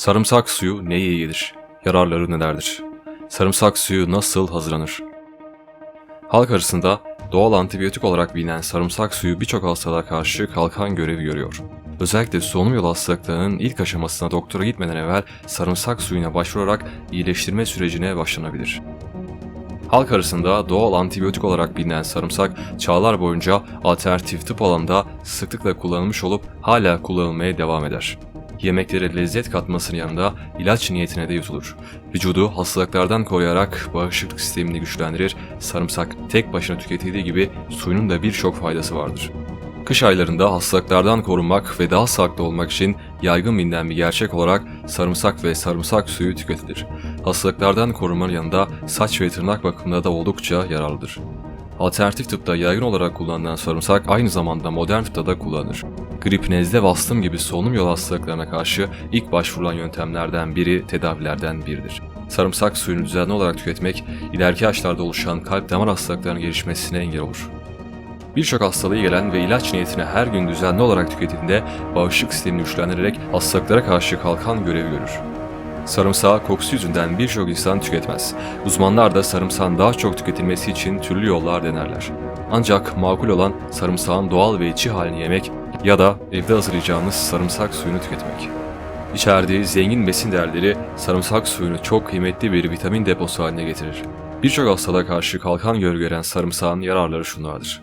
Sarımsak suyu neye iyi gelir? Yararları nelerdir? Sarımsak suyu nasıl hazırlanır? Halk arasında doğal antibiyotik olarak bilinen sarımsak suyu birçok hastalığa karşı kalkan görevi görüyor. Özellikle solunum yolu hastalıklarının ilk aşamasına doktora gitmeden evvel sarımsak suyuna başvurarak iyileştirme sürecine başlanabilir. Halk arasında doğal antibiyotik olarak bilinen sarımsak çağlar boyunca alternatif tıp alanında sıklıkla kullanılmış olup hala kullanılmaya devam eder. Yemeklere lezzet katmasının yanında ilaç niyetine de yutulur. Vücudu hastalıklardan koruyarak bağışıklık sistemini güçlendirir, sarımsak tek başına tüketildiği gibi suyunun da birçok faydası vardır. Kış aylarında hastalıklardan korunmak ve daha sağlıklı olmak için yaygın bilinen bir gerçek olarak sarımsak ve sarımsak suyu tüketilir. Hastalıklardan korunmanın yanında saç ve tırnak bakımında da oldukça yararlıdır. Alternatif tıpta yaygın olarak kullanılan sarımsak aynı zamanda modern tıpta da kullanılır. Grip, nezle ve astım gibi solunum yolu hastalıklarına karşı ilk başvurulan yöntemlerden biri tedavilerden biridir. Sarımsak suyunu düzenli olarak tüketmek, ileriki yaşlarda oluşan kalp damar hastalıklarının gelişmesine engel olur. Birçok hastalığı gelen ve ilaç niyetine her gün düzenli olarak tüketildiğinde bağışıklık sistemini güçlendirerek hastalıklara karşı kalkan görevi görür. Sarımsağı kokusu yüzünden birçok insan tüketmez. Uzmanlar da sarımsağın daha çok tüketilmesi için türlü yollar denerler. Ancak makul olan sarımsağın doğal ve içi halini yemek ya da evde hazırlayacağınız sarımsak suyunu tüketmek. İçerdiği zengin besin değerleri sarımsak suyunu çok kıymetli bir vitamin deposu haline getirir. Birçok hastalığa karşı kalkan görev gören sarımsağın yararları şunlardır.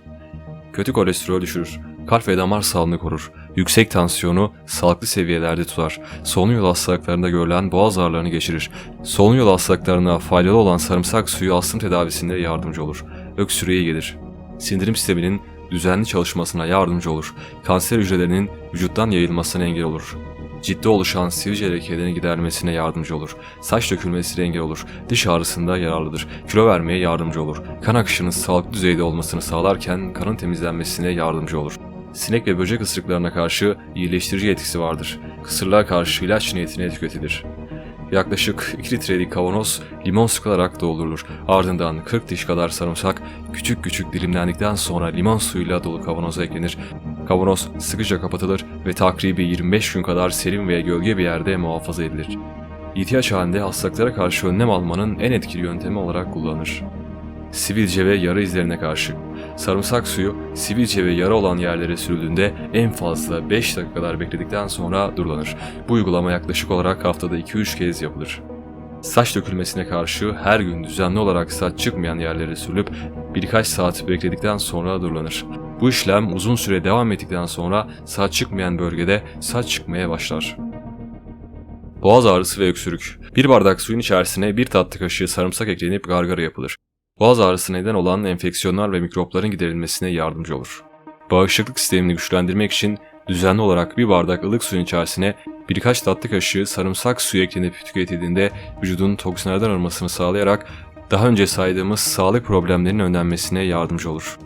Kötü kolesterol düşürür, kalp ve damar sağlığını korur, yüksek tansiyonu sağlıklı seviyelerde tutar, solunum yolu hastalıklarında görülen boğaz ağrılarını geçirir, solunum yolu hastalıklarına faydalı olan sarımsak suyu astım tedavisinde yardımcı olur, öksürüğe gelir, sindirim sisteminin düzenli çalışmasına yardımcı olur, kanser hücrelerinin vücuttan yayılmasına engel olur, ciddi oluşan sivilce lekelerini gidermesine yardımcı olur. Saç dökülmesine engel olur. Diş ağrısında yararlıdır. Kilo vermeye yardımcı olur. Kan akışının sağlıklı düzeyde olmasını sağlarken kanın temizlenmesine yardımcı olur. Sinek ve böcek ısırıklarına karşı iyileştirici etkisi vardır. Kısırlığa karşı ilaç niyetine tüketilir. Yaklaşık 2 litrelik kavanoz limon sıkılarak doldurulur. Ardından 40 diş kadar sarımsak küçük küçük dilimlendikten sonra limon suyuyla dolu kavanoza eklenir. Kavanoz sıkıca kapatılır ve takribi 25 gün kadar serin ve gölge bir yerde muhafaza edilir. İhtiyaç halinde hastalıklara karşı önlem almanın en etkili yöntemi olarak kullanılır. Sivilce ve yara izlerine karşı. Sarımsak suyu sivilce ve yara olan yerlere sürüldüğünde en fazla 5 dakika kadar bekledikten sonra durulanır. Bu uygulama yaklaşık olarak haftada 2-3 kez yapılır. Saç dökülmesine karşı her gün düzenli olarak saç çıkmayan yerlere sürülüp birkaç saat bekledikten sonra durulanır. Bu işlem uzun süre devam ettikten sonra saç çıkmayan bölgede saç çıkmaya başlar. Boğaz ağrısı ve öksürük. Bir bardak suyun içerisine bir tatlı kaşığı sarımsak eklenip gargara yapılır. Boğaz ağrısı neden olan enfeksiyonlar ve mikropların giderilmesine yardımcı olur. Bağışıklık sistemini güçlendirmek için düzenli olarak bir bardak ılık suyun içerisine birkaç tatlı kaşığı sarımsak suyu eklenip tüketildiğinde vücudun toksinlerden arınmasını sağlayarak daha önce saydığımız sağlık problemlerinin önlenmesine yardımcı olur.